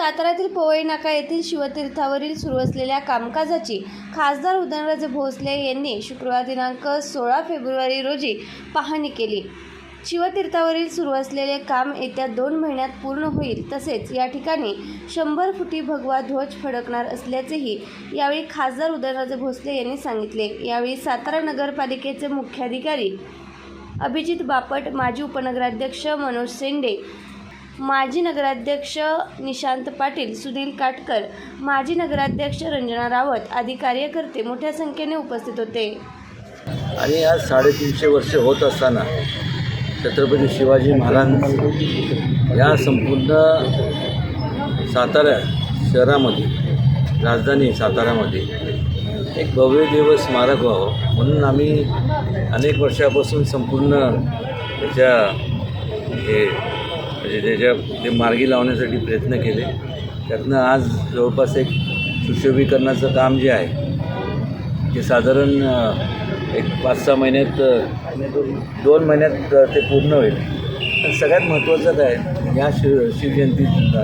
साताऱ्यातील पोवई नाका येथील शिवतीर्थावरील सुरू असलेल्या कामकाजाची खासदार उदयनराजे भोसले यांनी शुक्रवार दिनांक सोळा फेब्रुवारी रोजी पाहणी केली. शिवतीर्थावरील सुरू असलेले काम येत्या दोन महिन्यात पूर्ण होईल. तसेच या ठिकाणी शंभर फुटी भगवा ध्वज फडकणार असल्याचेही यावेळी खासदार उदयनराजे भोसले यांनी सांगितले. यावेळी सातारा नगरपालिकेचे मुख्याधिकारी अभिजित बापट माजी उपनगराध्यक्ष मनोज सेंडे माजी नगराध्यक्ष निशांत पाटील सुनील काटकर माजी नगराध्यक्ष रंजना रावत आदी कार्यकर्ते मोठ्या संख्येने उपस्थित होते. आणि आज साडेतीनशे वर्ष होत असताना छत्रपती शिवाजी महाराज या संपूर्ण सातारा शहरामध्ये राजधानी साताऱ्यामध्ये एक भव्य दिवस स्मारक व्हावं म्हणून आम्ही अनेक वर्षापासून संपूर्ण त्याच्या हे म्हणजे त्याच्या ते मार्गी लावण्यासाठी प्रयत्न केले. त्यातनं आज जवळपास एक सुशोभीकरणाचं काम जे आहे ते साधारण एक पाच सहा महिन्यात दोन महिन्यात ते पूर्ण होईल. पण सगळ्यात महत्त्वाचं काय या शिव शिवजयंतीसुद्धा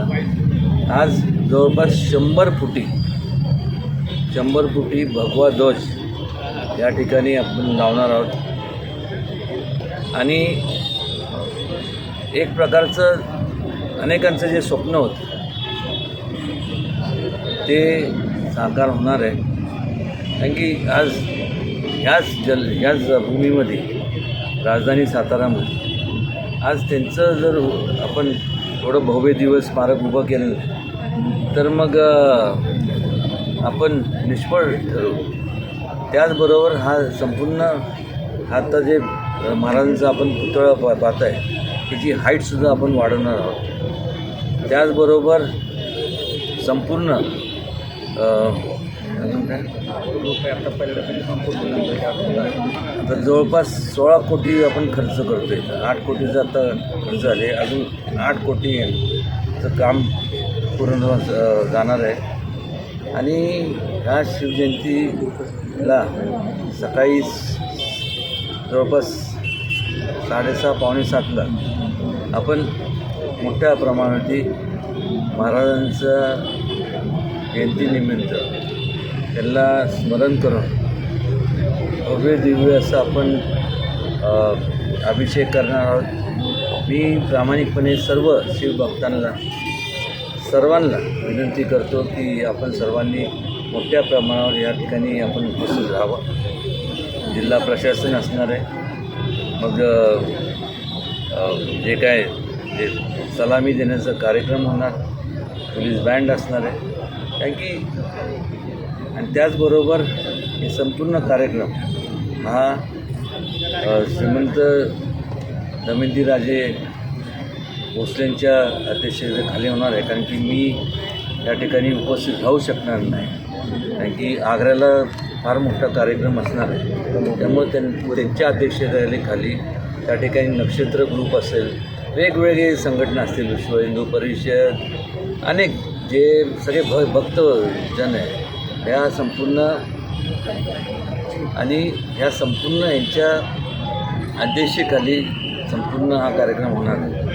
आज जवळपास शंभर फुटी शंभर फुटी भगवा ध्वज या ठिकाणी आपण लावणार आहोत. आणि एक प्रकारचं अनेकांचं जे स्वप्न होतं ते साकार होणार आहे. कारण की आज ह्याच जल ह्याच भूमीमध्ये राजधानी सातारामध्ये आज त्यांचं जर आपण थोडं भव्य दिवस स्मारक उभं केलं तर मग आपण निष्फळ ठरवू त्याचबरोबर हा संपूर्ण आता जे महाराजांचा आपण पुतळा पा पाहत आहे त्याची हाईटसुद्धा आपण वाढवणार आहोत. त्याचबरोबर संपूर्ण आता जवळपास सोळा कोटी आपण खर्च करतो आहे आठ कोटीचा आता खर्च झाले. अजून आठ कोटीचं काम पूर्ण जाणार आहे. आणि ह्या शिवजयंतीला सकाळी जवळपास साडेसहा पावणे सातला. आपण मोठ्या प्रमाणावरती महाराजांचं जयंतीनिमित्त त्यांना स्मरण करून भव्य दिव्य असं आपण अभिषेक करणार आहोत. मी प्रामाणिकपणे सर्व शिवभक्तांना सर्वांना विनंती करतो की आपण सर्वांनी मोठ्या प्रमाणावर या ठिकाणी आपण उपस्थित राहावं. जिल्हा प्रशासन असणार आहे. मग जे काय जे सलामी देण्याचा कार्यक्रम होणार पोलीस बँड असणार आहे. कारण की आणि त्याचबरोबर हे संपूर्ण कार्यक्रम हा श्रीमंत दमयंतीराजे भोसलेंच्या अध्यक्षतेखाली होणार आहे. कारण की मी त्या ठिकाणी उपस्थित राहू शकणार नाही. कारण की आग्र्याला फार मोठा कार्यक्रम असणार आहे. त्यामुळे त्यां त्यांच्या अध्यक्षतेखाली त्या ठिकाणी नक्षत्र ग्रुप असेल वेगवेगळे संघटना असतील विश्व हिंदू परिषद अनेक जे सगळे भ भक्तजन आहे ह्या संपूर्ण आणि ह्या संपूर्ण यांच्या अध्यक्षतेखाली संपूर्ण हा कार्यक्रम होणार आहे.